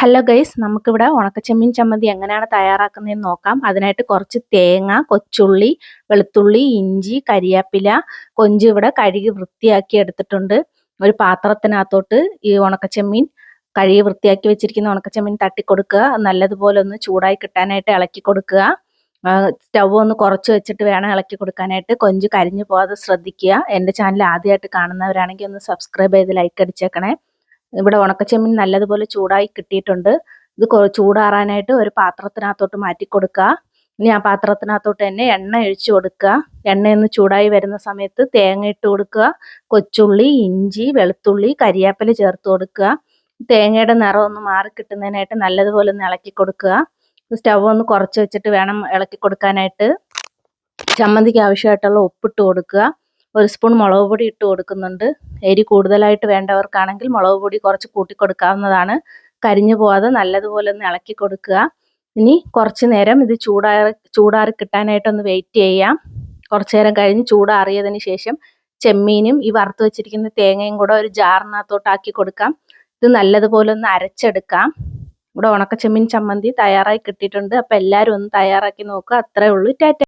Hello guys നമുക്കിവിടെ ഉണക്കച്ചെമ്മീൻ ചമ്മന്തി എങ്ങനെയാണ് തയ്യാറാക്കുന്നതെന്ന് നോക്കാം. അതിനായിട്ട് കുറച്ച് തേങ്ങ കൊച്ചുള്ളി വെളുത്തുള്ളി ഇഞ്ചി കരിയാപ്പില കൊഞ്ച് ഇവിടെ കഴുകി വൃത്തിയാക്കി എടുത്തിട്ടുണ്ട്. ഒരു പാത്രത്തിനകത്തോട്ട് ഈ ഉണക്കച്ചെമ്മീൻ കഴുകി വൃത്തിയാക്കി വെച്ചിരിക്കുന്ന ഉണക്കച്ചെമ്മീൻ തട്ടി കൊടുക്കുക നല്ലതുപോലെ ഒന്ന് ചൂടായി കിട്ടാനായിട്ട് ഇളക്കി കൊടുക്കുക. സ്റ്റവ് ഒന്ന് കുറച്ച് വെച്ചിട്ട് വേണം ഇളക്കി കൊടുക്കാനായിട്ട്. കൊഞ്ച് കരിഞ്ഞു പോകാതെ ശ്രദ്ധിക്കുക. എന്റെ ചാനൽ ആദ്യമായിട്ട് കാണുന്നവരാണെങ്കിൽ ഒന്ന് സബ്സ്ക്രൈബ് ചെയ്ത് ലൈക്ക് അടിച്ചേക്കണേ. ഇവിടെ ഉണക്കച്ചെമ്മീൻ നല്ലതുപോലെ ചൂടായി കിട്ടിയിട്ടുണ്ട്. ഇത് ചൂടാറാനായിട്ട് ഒരു പാത്രത്തിനകത്തോട്ട് മാറ്റി കൊടുക്കുക. ഇനി ആ പാത്രത്തിനകത്തോട്ട് തന്നെ എണ്ണ ഒഴിച്ചു കൊടുക്കുക. എണ്ണയൊന്ന് ചൂടായി വരുന്ന സമയത്ത് തേങ്ങ ഇട്ട് കൊടുക്കുക. കൊച്ചുള്ളി ഇഞ്ചി വെളുത്തുള്ളി കരിയാപ്പില ചേർത്ത് കൊടുക്കുക. തേങ്ങയുടെ നിറം ഒന്ന് മാറി കിട്ടുന്നതിനായിട്ട് നല്ലതുപോലെ ഒന്ന് ഇളക്കി കൊടുക്കുക. സ്റ്റവ് ഒന്ന് കുറച്ച് വെച്ചിട്ട് വേണം ഇളക്കി കൊടുക്കാനായിട്ട്. ചമ്മന്തിക്ക് ആവശ്യമായിട്ടുള്ള ഉപ്പിട്ട് കൊടുക്കുക. ഒരു സ്പൂൺ മുളക് പൊടി ഇട്ട് കൊടുക്കുന്നുണ്ട്. എരി കൂടുതലായിട്ട് വേണ്ടവർക്കാണെങ്കിൽ മുളക് പൊടി കുറച്ച് കൂട്ടി കൊടുക്കാവുന്നതാണ് കരിഞ്ഞു പോവാതെ നല്ലതുപോലെ ഒന്ന് ഇളക്കി കൊടുക്കുക. ഇനി കുറച്ച് നേരം ഇത് ചൂടാറി ചൂടാറി കിട്ടാനായിട്ടൊന്ന് വെയിറ്റ് ചെയ്യാം. കുറച്ച് നേരം കഴിഞ്ഞ് ചൂടാറിയതിന് ശേഷം ചെമ്മീനും ഈ വറുത്ത് വെച്ചിരിക്കുന്ന തേങ്ങയും കൂടെ ഒരു ജാറിനകത്തോട്ടാക്കി കൊടുക്കാം. ഇത് നല്ലതുപോലെ ഒന്ന് അരച്ചെടുക്കാം. ഇവിടെ ഉണക്ക ചെമ്മീൻ ചമ്മന്തി തയ്യാറായി കിട്ടിയിട്ടുണ്ട്. അപ്പം എല്ലാവരും ഒന്ന് തയ്യാറാക്കി നോക്കുക. അത്രേ ഉള്ളൂ. ടാറ്റ.